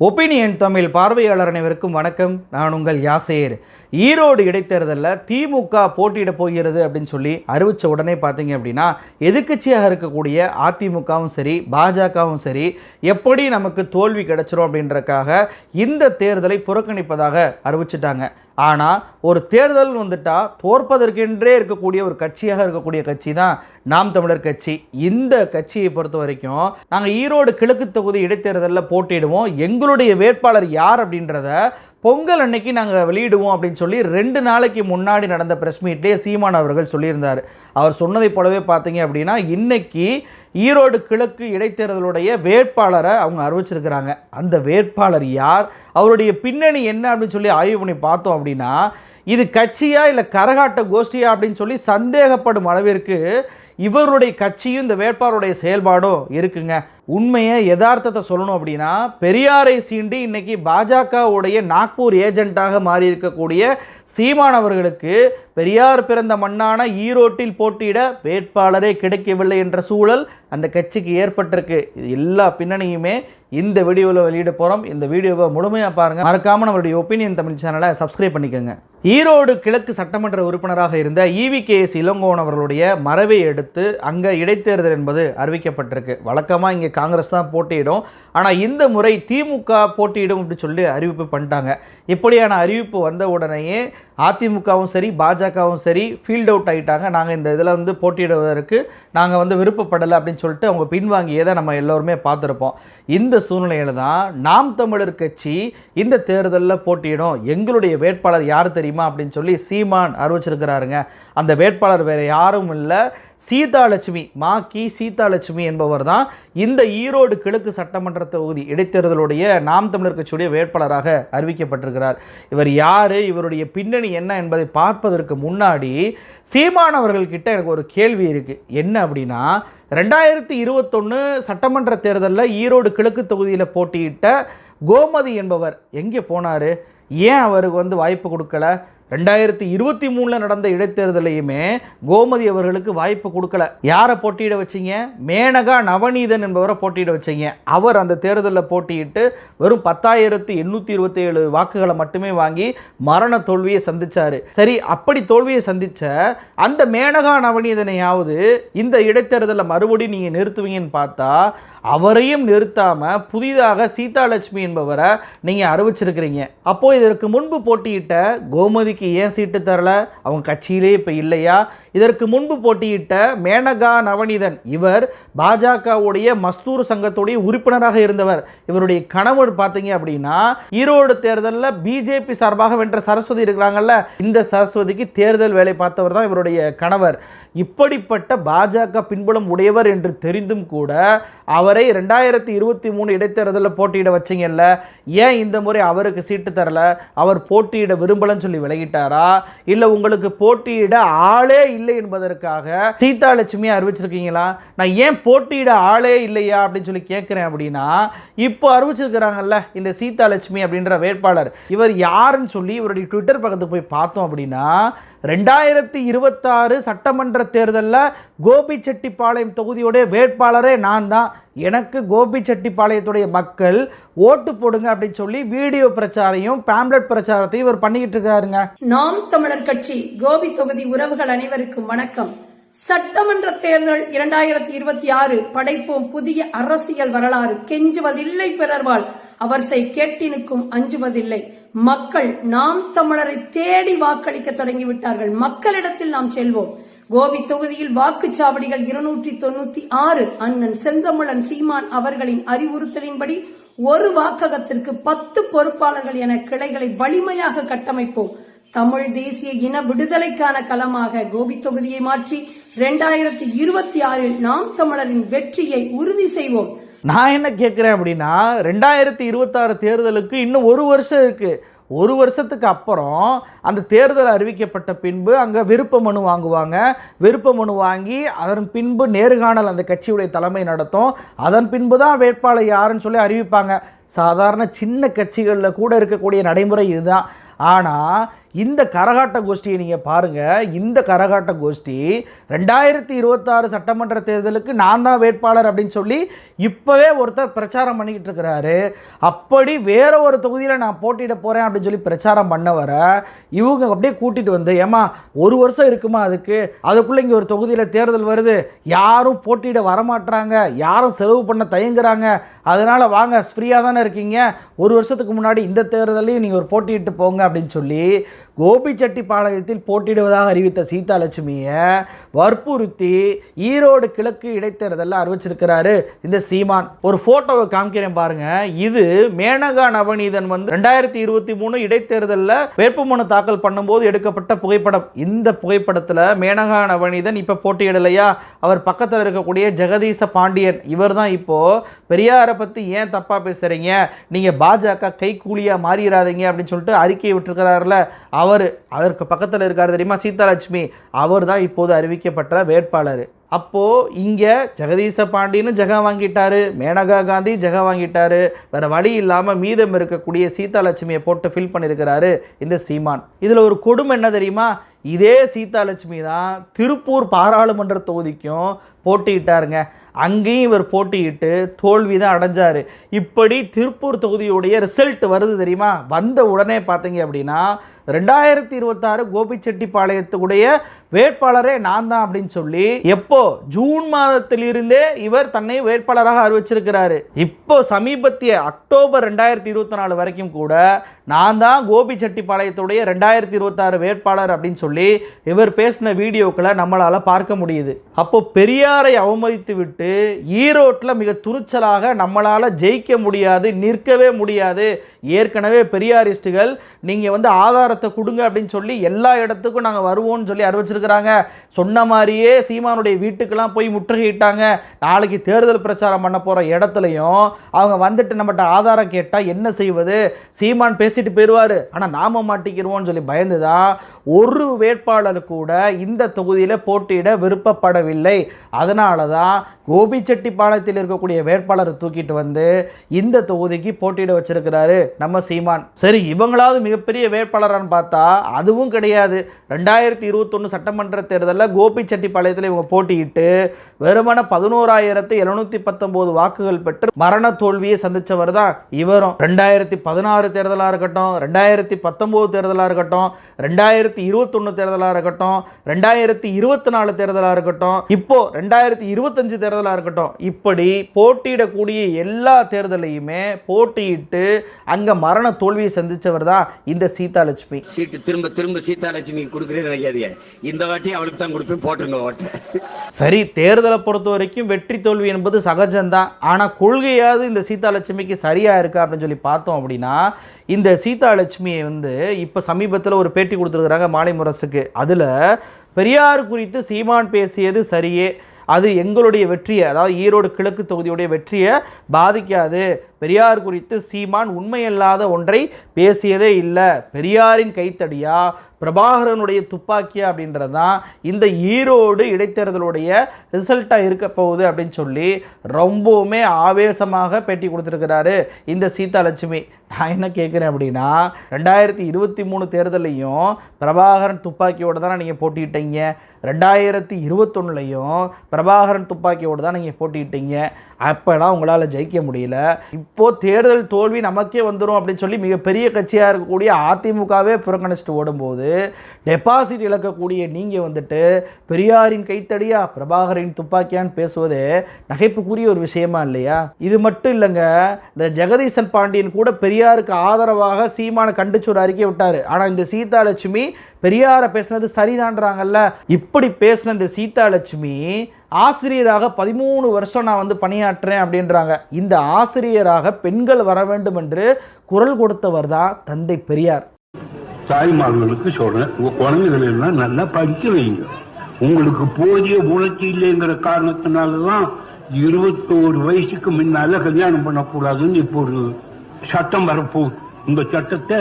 Opinion Tamil பார்வையாளர் அனைவருக்கும் வணக்கம். நான் உங்கள் யாசேர். ஈரோடு இடைத்தேர்தலில் திமுக போட்டியிட போகிறது அப்படின்னு சொல்லி அறிவித்த உடனே பார்த்தீங்க அப்படின்னா எதிர்க்கட்சியாக இருக்கக்கூடிய அதிமுகவும் சரி பாஜகவும் சரி எப்படி நமக்கு தோல்வி கிடைச்சிரும் அப்படின்றக்காக இந்த தேர்தலை புறக்கணிப்பதாக அறிவிச்சிட்டாங்க. ஆனால் ஒரு தேர்தல் வந்துட்டால் தோற்பதற்கென்றே இருக்கக்கூடிய ஒரு கட்சியாக இருக்கக்கூடிய கட்சி தான் நாம் தமிழர் கட்சி. இந்த கட்சியை பொறுத்த வரைக்கும் நாங்கள் ஈரோடு கிழக்கு தொகுதி இடைத்தேர்தலில் போட்டியிடுவோம். எங்களுடைய வேட்பாளர் யார் அப்படின்றத பொங்கல் அன்னைக்கு நாங்கள் வெளியிடுவோம் அப்படின்னு சொல்லி ரெண்டு நாளைக்கு முன்னாடி நடந்த ப்ரெஸ் மீட்லேயே சீமான் அவர்கள் சொல்லியிருந்தார். அவர் சொன்னதை போலவே பார்த்தீங்க அப்படின்னா இன்னைக்கு ஈரோடு கிழக்கு இடைத்தேர்தலுடைய வேட்பாளரை அவங்க அறிவிச்சிருக்கிறாங்க. அந்த வேட்பாளர் யார்? அவருடைய பின்னணி என்ன அப்படின்னு சொல்லி ஆய்வு பண்ணி பார்த்தோம் அப்படின்னா இது கட்சியா இல்லை கரகாட்ட கோஷ்டியா அப்படின்னு சொல்லி சந்தேகப்படும் அளவிற்கு இவருடைய கட்சியும் இந்த வேட்பாளருடைய செயல்பாடும் இருக்குங்க. உண்மையை யதார்த்தத்தை சொல்லணும் அப்படின்னா பெரியாரை சீண்டி இன்னைக்கு பாஜகவுடைய நாக் நாக்பூர் ஏஜென்ட்டாக மாறி இருக்கக்கூடிய பெரியார் பிறந்த மண்ணான ஈரோட்டில் போட்டியிட வேட்பாளரே கிடைக்கவில்லை என்ற சூழல் அந்த கட்சிக்கு ஏற்பட்டிருக்கு. இது எல்லா பின்னணியுமே இந்த வீடியோவில் வெளியிட போகிறோம் இந்த வீடியோவை முழுமையாக பாருங்கள் மறக்காமல் நம்மளுடைய ஒப்பீனியன் தமிழ் சேனலை சப்ஸ்கிரைப் பண்ணிக்கோங்க. ஈரோடு கிழக்கு சட்டமன்ற உறுப்பினராக இருந்த இவி கே எஸ் இளங்கோவன் அவர்களுடைய மறைவை எடுத்து அங்கே இடைத்தேர்தல் என்பது அறிவிக்கப்பட்டிருக்கு. வழக்கமாக இங்கே காங்கிரஸ் தான் போட்டியிடும். ஆனால் இந்த முறை திமுக போட்டியிடும் அப்படின்னு சொல்லி அறிவிப்பு பண்ணிட்டாங்க. இப்படியான அறிவிப்பு வந்த உடனேயே அதிமுகவும் சரி பாஜகவும் சரி ஃபீல்ட் அவுட் ஆகிட்டாங்க நாங்கள் இந்த இதில் வந்து போட்டியிடுவதற்கு நாங்கள் வந்து விருப்பப்படலை அப்படின்னு சொல்லிட்டு அவங்க பின்வாங்கியதை நம்ம எல்லோருமே பார்த்துருப்போம். இந்த சூழ்நிலையில் தான் நாம் தமிழர் கட்சி இந்த தேர்தலில் போட்டியிடும். எங்களுடைய வேட்பாளர் யார் தெரியுமா அப்படின்னு சொல்லி சீமான் அறிவிச்சிருக்கிறாருங்க. அந்த வேட்பாளர் வேறு யாரும் இல்லை. சீதாலட்சுமி மா கி சீதாலட்சுமி என்பவர் தான் இந்த ஈரோடு கிழக்கு சட்டமன்ற தொகுதி இடைத்தேர்தலுடைய நாம் தமிழர் கட்சியுடைய வேட்பாளராக அறிவிக்கப்பட்டிருக்கிறார். இவர் யார்? இவருடைய பின்னணி என்ன என்பதை பார்ப்பதற்கு முன்னாடி சீமான் அவர்கள்கிட்ட எனக்கு ஒரு கேள்வி இருக்குது என்ன அப்படின்னா ரெண்டாயிரத்தி இருபத்தொன்று சட்டமன்ற தேர்தலில் ஈரோடு கிழக்கு தொகுதியில் போட்டியிட்ட கோமதி என்பவர் எங்கே போனார்? ஏன் அவருக்கு வந்து வாய்ப்பு கொடுக்கல? ரெண்டாயிரத்தி இருபத்தி மூணில் நடந்த இடைத்தேர்தலையுமே கோமதி அவர்களுக்கு வாய்ப்பு கொடுக்கல. யாரை போட்டியிட வச்சீங்க? மேனகா நவநீதன் என்பவரை போட்டியிட வச்சீங்க. அவர் அந்த தேர்தலில் போட்டியிட்டு வெறும் பத்தாயிரத்து எண்ணூற்றி இருபத்தி ஏழு வாக்குகளை மட்டுமே வாங்கி மரண தோல்வியை சந்தித்தார் சரி அப்படி தோல்வியை சந்தித்த அந்த மேனகா நவநீதனையாவது இந்த இடைத்தேர்தலில் மறுபடியும் நீங்கள் நிறுத்துவீங்கன்னு பார்த்தா அவரையும் நிறுத்தாமல் புதிதாக சீதாலட்சுமி என்பவரை நீங்கள் அறிவிச்சிருக்கிறீங்க. அப்போது இதற்கு முன்பு போட்டியிட்ட கோமதிக்கு ஏன் சீட்டு தரல? அவங்க கட்சியிலே இப்போ இல்லையா? இதற்கு முன்பு போட்டியிட்ட மேனகா நவநீதன் இவர் பாஜகவுடைய மஸ்தூர் சங்கத்துடைய உறுப்பினராக இருந்தவர். இவருடைய கணவர் பார்த்தீங்க அப்படின்னா ஈரோடு தேர்தலில் பிஜேபி சார்பாக வென்ற சரஸ்வதி இருக்கிறாங்கல்ல இந்த சரஸ்வதிக்கு தேர்தல் வேலை பார்த்தவர் தான் இவருடைய கணவர். இப்படிப்பட்ட பாஜக பின்புலம் உடையவர் என்று தெரிந்தும் கூட அவரை ரெண்டாயிரத்தி இருபத்தி மூணு இடைத்தேர்தலில் போட்டியிட வச்சீங்கல்ல ஏன் இந்த முறை அவருக்கு சீட்டு தரல? அவர் போட்டியிட விரும்பலன்னு சொல்லி பண்ணிக்கிட்டாரா இல்லை உங்களுக்கு போட்டியிட ஆளே இல்லை என்பதற்காக சீதாலட்சுமி அறிவிச்சிருக்கீங்களா? நான் ஏன் போட்டியிட ஆளே இல்லையா அப்படின்னு சொல்லி கேட்குறேன் அப்படின்னா இப்போ அறிவிச்சிருக்கிறாங்கல்ல இந்த சீதாலட்சுமி அப்படின்ற வேட்பாளர். இவர் யாருன்னு சொல்லி இவருடைய ட்விட்டர் பக்கத்துக்கு போய் பார்த்தோம் அப்படின்னா ரெண்டாயிரத்தி இருபத்தாறு சட்டமன்ற தேர்தலில் கோபிச்செட்டிப்பாளையம் தொகுதியோடைய வேட்பாளரே நான் தான். எனக்கு கோபிச்செட்டிப்பாளையத்துடைய மக்கள் ஓட்டு போடுங்க அப்படின்னு சொல்லி வீடியோ பிரச்சாரையும் பேம்லெட் பிரச்சாரத்தையும் இவர் பண்ணிக்கிட்டு இருக்காருங்க. நாம் தமிழர் கட்சி கோபி தொகுதி உறவுகள் அனைவருக்கும் வணக்கம். சட்டமன்ற தேர்தல் இரண்டாயிரத்தி இருபத்தி ஆறு படைப்போம் புதிய அரசியல் வரலாறு. கெஞ்சுவதில்லை பிறர்வால் அவர் செய் கேட்டினுக்கும் அஞ்சுவதில்லை. மக்கள் நாம் தமிழரை தேடி வாக்களிக்க தொடங்கிவிட்டார்கள். மக்களிடத்தில் நாம் செல்வோம். கோபி தொகுதியில் வாக்குச்சாவடிகள் இருநூற்றி தொண்ணூத்தி ஆறு. அண்ணன் செந்தமிழன் சீமான் அவர்களின் அறிவுறுத்தலின்படி ஒரு வாக்ககத்திற்கு பத்து பொறுப்பாளர்கள் என கிளைகளை வலிமையாக கட்டமைப்போம். தமிழ் தேசிய இன விடுதலைக்கான களமாக கோபி தொகுதியை மாற்றி இரண்டாயிரத்தி இருபத்தி ஆறில் நாம் தமிழரின் வெற்றியை உறுதி செய்வோம். நான் என்ன கேட்குறேன் அப்படின்னா ரெண்டாயிரத்தி இருபத்தாறு தேர்தலுக்கு இன்னும் ஒரு வருஷம் இருக்குது ஒரு வருஷத்துக்கு அப்புறம் அந்த தேர்தல் அறிவிக்கப்பட்ட பின்பு அங்கே விருப்ப மனு வாங்குவாங்க. விருப்ப மனு வாங்கி அதன் பின்பு நேர்காணல் அந்த கட்சியுடைய தலைமை நடத்தும். அதன் பின்பு தான் வேட்பாளர் யாருன்னு சொல்லி அறிவிப்பாங்க. சாதாரண சின்ன கட்சிகளில் கூட இருக்கக்கூடிய நடைமுறை இதுதான். ஆனால் இந்த கரகாட்ட கோஷ்டியை நீங்கள் பாருங்கள் இந்த கரகாட்ட கோஷ்டி ரெண்டாயிரத்தி இருபத்தாறு சட்டமன்ற தேர்தலுக்கு நான் தான் வேட்பாளர் அப்படின்னு சொல்லி இப்போவே ஒருத்தர் பிரச்சாரம் பண்ணிக்கிட்டு இருக்கிறாரு. அப்படி வேற ஒரு தொகுதியில் நான் போட்டியிட போகிறேன் அப்படின்னு சொல்லி பிரச்சாரம் பண்ண வர இவங்க அப்படியே கூட்டிகிட்டு வந்து ஏமா ஒரு வருஷம் இருக்குமா அதுக்கு? அதுக்குள்ளே இங்கே ஒரு தொகுதியில் தேர்தல் வருது. யாரும் போட்டியிட வரமாட்டுறாங்க யாரும் செலவு பண்ண தயங்குறாங்க. அதனால் வாங்க ஃப்ரீயாக தானே இருக்கீங்க. ஒரு வருஷத்துக்கு முன்னாடி இந்த தேர்தலையும் நீங்கள் ஒரு போட்டியிட்டு போங்க அப்படின்னு சொல்லி கோபிச்செட்டிப்பாளையத்தில் போட்டியிடுவதாக அறிவித்த சீதாலட்சுமியை வற்புறுத்தி ஈரோடு கிழக்கு இடைத்தேர்தலில் அறிவிச்சிருக்கிறாரு இந்த சீமான். ஒரு ஃபோட்டோவை காமிக்கிறேன் பாருங்க. இது மேனகா நவநீதன் வந்து ரெண்டாயிரத்தி இருபத்தி மூணு இடைத்தேர்தலில் வேட்புமனு தாக்கல் பண்ணும்போது எடுக்கப்பட்ட புகைப்படம். இந்த புகைப்படத்தில் மேனகா நவநீதன் இப்போ போட்டியிடலையா? அவர் பக்கத்தில் இருக்கக்கூடிய ஜெகதீச பாண்டியன். இவர் தான் இப்போ பெரியாரை பற்றி ஏன் தப்பாக பேசுகிறீங்க நீங்கள் பாஜக கைக்கூலியாக மாறிடாதீங்க அப்படின்னு சொல்லிட்டு அறிக்கையை விட்டுருக்கிறாருல. அவர் அதற்கு பக்கத்தில் இருக்கார் தெரியுமா? சீதாலட்சுமி. அவர் தான் இப்போது அறிவிக்கப்பட்ட வேட்பாளர். அப்போது இங்கே ஜெகதீச பாண்டின்னு ஜெகம் வாங்கிட்டாரு மேனகா காந்தி ஜெகம் வாங்கிட்டாரு. வேறு வழி இல்லாமல் மீதம் இருக்கக்கூடிய சீதாலட்சுமியை போட்டு ஃபில் பண்ணியிருக்கிறாரு இந்த சீமான். இதில் ஒரு கொடுமை என்ன தெரியுமா? இதே சீதாலட்சுமி தான் திருப்பூர் பாராளுமன்ற தொகுதிக்கும் போட்டியிட்டாருங்க. அங்கேயும் இவர் போட்டியிட்டு தோல்வி தான் அடைஞ்சார். இப்படி திருப்பூர் தொகுதியுடைய ரிசல்ட் வருது தெரியுமா? வந்த உடனே பார்த்தீங்க அப்படின்னா ரெண்டாயிரத்தி இருபத்தாறு கோபிச்செட்டிப்பாளையத்துக்குடைய வேட்பாளரே நான் தான் அப்படின்னு சொல்லி எப்போ? ஜூன் மாதத்திலிருந்தே இவர் தன்னை வேட்பாளராக அறிவிச்சிருக்கிறாரு. இப்போ சமீபத்திய அக்டோபர் ரெண்டாயிரத்தி இருபத்தி நாலு வரைக்கும் கூட நான் தான் கோபிச்செட்டிப்பாளையத்துடைய ரெண்டாயிரத்தி இருபத்தாறு வேட்பாளர் அப்படின்னு சொல்லி இவர் பேசின வீடியோக்களை நம்மளால பார்க்க முடியுது. அப்போ பெரியாரை அவமதித்து விட்டு ஈரோட்டில் மிக துணிச்சலாக நம்மளால ஜெயிக்க முடியாது நிற்கவே முடியாது. ஏற்கனவே பெரியாரிஸ்டுகள் நீங்கள் வந்து ஆதாரத்தை கொடுங்க அப்படின்னு சொல்லி எல்லா இடத்துக்கும் நாங்கள் வருவோம்னு சொல்லி அறிவிச்சிருக்கிறாங்க. சொன்ன மாதிரியே சீமானுடைய வீட்டுக்கெல்லாம் போய் முற்றுகையிட்டாங்க. நாளைக்கு தேர்தல் பிரச்சாரம் பண்ண போகிற இடத்துலையும் அவங்க வந்துட்டு நம்மகிட்ட ஆதாரம் கேட்டால் என்ன செய்வது? சீமான் பேசிட்டு போயிடுவார் ஆனால் நாம மாட்டிக்கிருவோம்னு சொல்லி பயந்து தான் ஒரு வேட்பாளர் கூட இந்த தொகுதியில் போட்டியிட விருப்பப்படவில்லை. அதனால தான் கோபிச்செட்டிப்பாளையத்தில் இருக்கக்கூடிய வேட்பாளரை தூக்கிட்டு வந்து இந்த தொகுதிக்கு போட்டியிட வச்சிருக்கிறாரு நம்ம சீமான். சரி இவங்களாவது மிகப்பெரிய வேட்பாளரான்னு பார்த்தா அதுவும் கிடையாது. ரெண்டாயிரத்தி இருபத்தொன்று சட்டமன்ற தேர்தலில் கோபிச்செட்டிப்பாளையத்தில் இவங்க போட்டியிட்டு வெறுமன பதினோராயிரத்து எழுநூத்தி பத்தொன்பது வாக்குகள் பெற்று மரண தோல்வியை சந்தித்தவர் தான் இவரும். ரெண்டாயிரத்தி பதினாறு தேர்தலாக இருக்கட்டும் ரெண்டாயிரத்தி பத்தொம்போது தேர்தலாக இருக்கட்டும் ரெண்டாயிரத்தி இருபத்தொன்று தேர்தலாக இருக்கட்டும் ரெண்டாயிரத்தி இருபத்தி நாலு தேர்தலாக இருக்கட்டும் இப்போ ரெண்டாயிரத்தி இருபத்தஞ்சு தேர்தலாக இருக்கட்டும் இப்படி போட்டியிடக்கூடிய எல்லா தேர்தலையுமே போட்டியிட்டு அங்கே மரண தோல்வியை சந்திச்சவர் தான் இந்த சீதாலட்சுமி சீட்டு திரும்ப திரும்ப சீதாலட்சுமிக்கு கொடுக்குறேன்னு நினைக்காதீங்க. இந்த வாட்டி அவளுக்கு தான் கொடுப்பேன் போட்டுருங்க ஓட்டை. சரி தேர்தலை பொறுத்த வரைக்கும் வெற்றி தோல்வி என்பது சகஜம்தான் ஆனால் கொள்கையாவது இந்த சீதாலட்சுமிக்கு சரியாக இருக்கா அப்படின்னு சொல்லி பார்த்தோம் அப்படின்னா இந்த சீதாலட்சுமியை வந்து இப்போ சமீபத்தில் ஒரு பேட்டி கொடுத்துருக்குறாங்க மாலை அரசுக்கு அதில் பெரியார் குறித்து சீமான் பேசியது சரியே. அது எங்களுடைய வெற்றியை அதாவது ஈரோடு கிழக்கு தொகுதியுடைய வெற்றியை பாதிக்காது. பெரியார் குறித்து சீமான் உண்மையல்லாத ஒன்றை பேசியதே இல்லை. பெரியாரின் கைத்தடியா? பிரபாகரனுடைய துப்பாக்கியா அப்படின்றது தான் இந்த ஈரோடு இடைத்தேர்தலுடைய ரிசல்ட்டாக இருக்க போகுது அப்படின்னு சொல்லி ரொம்பவுமே ஆவேசமாக பேட்டி கொடுத்துருக்கிறாரு இந்த சீதாலட்சுமி நான் என்ன கேட்குறேன் அப்படின்னா ரெண்டாயிரத்தி இருபத்தி மூணு தேர்தலையும் பிரபாகரன் துப்பாக்கியோடு தானே நீங்கள் போட்டிட்டீங்க ரெண்டாயிரத்தி இருபத்தொன்னுலையும் பிரபாகரன் துப்பாக்கியோடு தான் நீங்கள் போட்டிட்டீங்க அப்போலாம் உங்களால் ஜெயிக்க முடியல. இப்போது தேர்தல் தோல்வி நமக்கே வந்துடும் அப்படின்னு சொல்லி மிகப்பெரிய கட்சியாக இருக்கக்கூடிய அதிமுகவே புறக்கணிச்சிட்டு ஓடும்போது டெபாசிட் இழக்கக்கூடிய நீங்கள் வந்துட்டு பெரியாரின் கைத்தடியா பிரபாகரின் துப்பாக்கியான்னு பேசுவது நகைப்புக்குரிய ஒரு விஷயமா இல்லையா? இது மட்டும் இல்லைங்க இந்த ஜெகதீசன் பாண்டியன் கூட பெரியாருக்கு ஆதரவாக சீமான கண்டிச்சு ஒரு அறிக்கை விட்டார். ஆனால் இந்த சீதாலட்சுமி பெரியாரை பேசுனது சரிதான்றாங்கல்ல. இப்படி பேசின இந்த சீதாலட்சுமி ஆசிரியராக பதிமூணு வருஷம் நான் வந்து பணியாற்றுறேன் அப்படின்றாங்க. இந்த ஆசிரியராக பெண்கள் வர வேண்டும் என்று குரல் கொடுத்தவர் தான் தந்தை பெரியார். தாய்மார்களுக்கு சொல்றேன் உங்க குழந்தைகளை எல்லாம் நல்லா படிக்க வைங்க. உங்களுக்கு போதிய உணர்ச்சி இல்லைங்கிற காரணத்தினாலதான் இருபத்தோரு வயசுக்கு முன்னால கல்யாணம் பண்ணக்கூடாதுன்னு இப்போ ஒரு சட்டம் வரப்போகுது. இந்த சட்டத்தை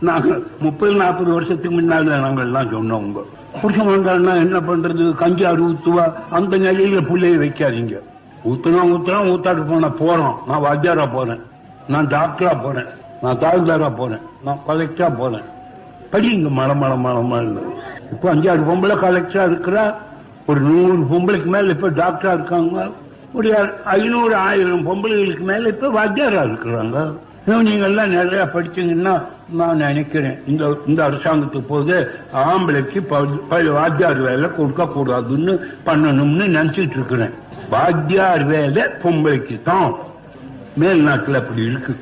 நாங்க முப்பது நாற்பது வருஷத்துக்கு முன்னால நாங்க எல்லாம் சொன்னோம் உங்க. புருஷன் வந்தான்னா என்ன பண்றது? கஞ்சாறு ஊத்துவா அந்த நிலையில பிள்ளைய வைக்காதீங்க. ஊத்துனா ஊத்துனா ஊத்தாட்டு போன போறோம். நான் வாத்தியாரா போறேன். நான் டாக்டரா போறேன். நான் தாழ்தாரா போறேன். நான் கலெக்டரா போறேன். இங்க மல மல மலமா இருந்தது இப்போ அஞ்சாறு பொம்பளை கலெக்டரா இருக்கிறா ஒரு நூறு பொம்பளைக்கு மேல இப்ப டாக்டரா இருக்காங்க ஒரு ஐநூறு ஆயிரம் பொம்பளைகளுக்கு மேல இப்ப வாத்தியாரா இருக்கிறாங்க. நீங்க எல்லாம் நிறைய படிச்சீங்கன்னா நான் நினைக்கிறேன் இந்த இந்த அரசாங்கத்துக்கு போது ஆம்பளைக்கு ப- வாத்தியார் வேலை கொடுக்க கூடாதுன்னு பண்ணணும்னு நினைச்சிட்டு இருக்கிறேன். வாத்தியார் வேலை பொம்பளைக்கு தான். மேல்நாட்டுல அப்படி இருக்கு.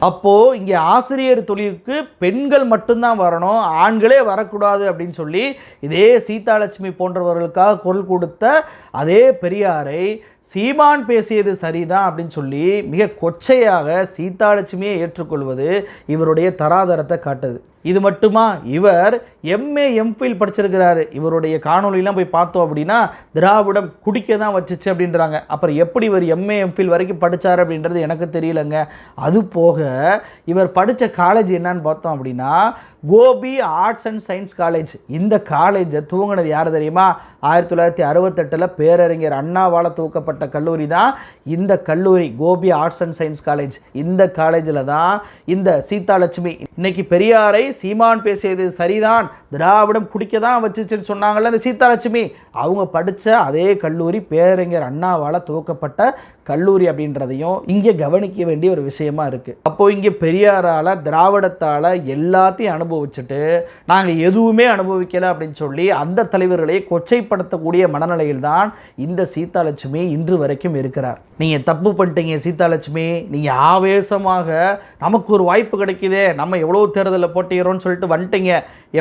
அப்போது இங்கே ஆசிரியர் தொழிலுக்கு பெண்கள் மட்டும்தான் வரணும் ஆண்களே வரக்கூடாது அப்படின்னு சொல்லி இதே சீதாலட்சுமி போன்றவர்களுக்காக குரல் கொடுத்த அதே பெரியாரை சீமான் பேசியது சரிதான் அப்படின்னு சொல்லி மிக கொச்சையாக சீதாலட்சுமியை ஏற்றுக்கொள்வது இவருடைய தராதரத்தை காட்டுது. இது மட்டுமா? இவர் எம்ஏ எம்ஃபில் படிச்சிருக்கிறாரு. இவருடைய காணொளிலாம் போய் பார்த்தோம் அப்படின்னா திராவிடம் குடிக்க தான் வச்சுச்சு அப்படின்றாங்க. அப்புறம் எப்படி இவர் எம்ஏ எம்ஃபில் வரைக்கும் படித்தார் அப்படின்றது எனக்கு தெரியலங்க. அது போக இவர் படித்த காலேஜ் என்னன்னு பார்த்தோம் அப்படின்னா Gobi arts and science college இந்த காலேஜை தூங்கினது யார் தெரியுமா? ஆயிரத்தி தொள்ளாயிரத்தி அறுபத்தெட்டில் பேரறிஞர் அண்ணாவால் தூக்கப்பட்ட துவக்கப்பட்ட கல்லூரி தான் இந்த கல்லூரி Gobi arts and science college இந்த காலேஜில் தான் இந்த சீதாலட்சுமி. இன்னைக்கு பெரியாரை சீமான் பேசியது சரிதான். திராவிடம் குடிக்க தான் வச்சுச்சுன்னு சொன்னாங்கல்ல இந்த சீதாலட்சுமி. அவங்க படித்த அதே கல்லூரி பேரறிஞர் அண்ணாவால் துவக்கப்பட்ட கல்லூரி அப்படின்றதையும் இங்கே கவனிக்க வேண்டிய ஒரு விஷயமா இருக்கு. அப்போ இங்கே பெரியாரால திராவிடத்தால எல்லாத்தையும் அனுபவிச்சுட்டு நாங்கள் எதுவுமே அனுபவிக்கலை அப்படின்னு சொல்லி அந்த தலைவர்களை கொச்சைப்படுத்தக்கூடிய மனநிலையில் தான் இந்த சீதாலட்சுமி இன்று வரைக்கும் இருக்கிறார். நீங்கள் தப்பு பண்ணிட்டீங்க சீதாலட்சுமி. நீங்கள் ஆவேசமாக நமக்கு ஒரு வாய்ப்பு கிடைக்கிதே. நம்ம எவ்வளோ தேர்தலில் போட்டிக்கிறோம்னு சொல்லிட்டு வந்துட்டீங்க.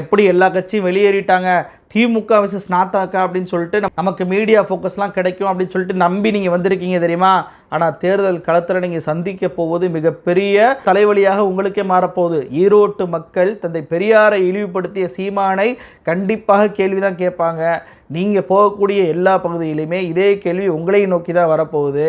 எப்படி எல்லா கட்சியும் வெளியேறிட்டாங்க. திமுக விசஸ் நாத்தாக்கா அப்படின்னு சொல்லிட்டு நமக்கு மீடியா ஃபோக்கஸ்லாம் கிடைக்கும் அப்படின்னு சொல்லிட்டு நம்பி நீங்கள் வந்திருக்கீங்க தெரியுமா? ஆனால் தேர்தல் களத்தில் நீங்கள் சந்திக்க போவது மிகப்பெரிய தலைவலியாக உங்களுக்கே மாறப்போகுது. ஈரோட்டு மக்கள் தந்தை பெரியாரை இழிவுபடுத்திய சீமானை கண்டிப்பாக கேள்வி தான் கேட்பாங்க. நீங்கள் போகக்கூடிய எல்லா பகுதியிலையுமே இதே கேள்வி உங்களையும் நோக்கி தான் வரப்போகுது.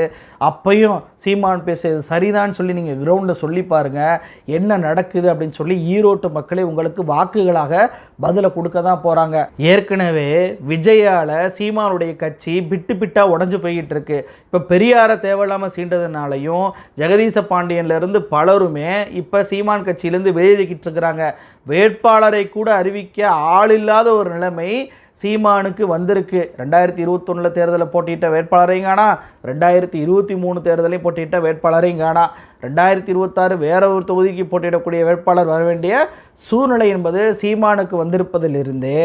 அப்பையும் சீமான் பேசுறது சரிதான் சொல்லி நீங்கள் கிரவுண்டில் சொல்லி பாருங்கள் என்ன நடக்குது அப்படின்னு சொல்லி ஈரோட்டு மக்களே உங்களுக்கு வாக்குகளாக பதிலை கொடுக்க தான் போகிறாங்க ஏற்கனவே விஜயால சீமானுடைய கட்சி பிட்டு பிட்டாக உடஞ்சு போய்கிட்டு இருக்கு. இப்போ பெரியாரை இல்லாமல் சீண்டதுனாலையும் ஜெகதீச பாண்டியன்ல இருந்து பலருமே இப்போ சீமான் கட்சியிலேருந்து வெளியேறிக்கிட்டு இருக்கிறாங்க. வேட்பாளரை கூட அறிவிக்க ஆள் இல்லாத ஒரு நிலைமை சீமானுக்கு வந்திருக்கு. ரெண்டாயிரத்தி இருபத்தொன்னில் தேர்தலில் போட்டியிட்ட வேட்பாளரையும் காணா. ரெண்டாயிரத்தி இருபத்தி மூணு தேர்தலையும் போட்டியிட்ட வேட்பாளரையும் காணா. ரெண்டாயிரத்தி இருபத்தாறு வேற ஒரு தொகுதிக்கு போட்டியிடக்கூடிய வேட்பாளர் வர வேண்டிய சூழ்நிலை என்பது சீமானுக்கு வந்திருப்பதிலிருந்தே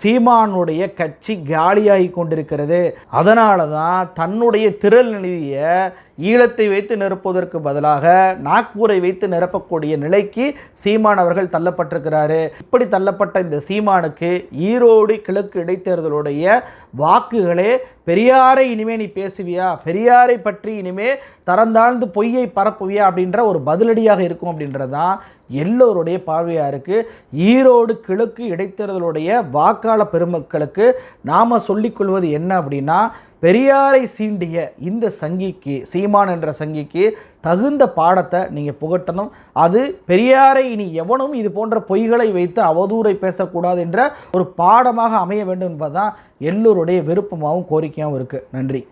சீமானுடைய கட்சி காலியாகி கொண்டிருக்கிறது. அதனால தான் தன்னுடைய திரள் நிதியை ஈழத்தை வைத்து நிரப்புவதற்கு பதிலாக நாக்பூரை வைத்து நிரப்பக்கூடிய நிலைக்கு சீமான் அவர்கள் தள்ளப்பட்டிருக்கிறாரு. இப்படி தள்ளப்பட்ட இந்த சீமானுக்கு ஈரோடு கிழக்கு இடைத்தேர்தலுடைய வாக்குகளே பெரியாரை இனிமே நீ பேசுவியா? பெரியாரை பற்றி இனிமே தரந்தாழ்ந்து பொய்யை பரப்புவியா? அப்படின்ற ஒரு பதிலடியாக இருக்கும் அப்படின்றது தான் எல்லோருடைய பார்வையாக இருக்குது ஈரோடு கிழக்கு இடைத்தேர்தலுடைய வாக்காள பெருமக்களுக்கு நாம் சொல்லிக்கொள்வது என்ன அப்படின்னா பெரியாரை சீண்டிய இந்த சங்கிக்கு சீமான் என்ற சங்கிக்கு தகுந்த பாடத்தை நீங்கள் புகட்டணும். அது பெரியாரை இனி எவனும் இது போன்ற பொய்களை வைத்து அவதூறை பேசக்கூடாது என்ற ஒரு பாடமாக அமைய வேண்டும் என்பதுதான் எல்லோருடைய விருப்பமாகவும் கோரிக்கையாகவும் இருக்குது நன்றி.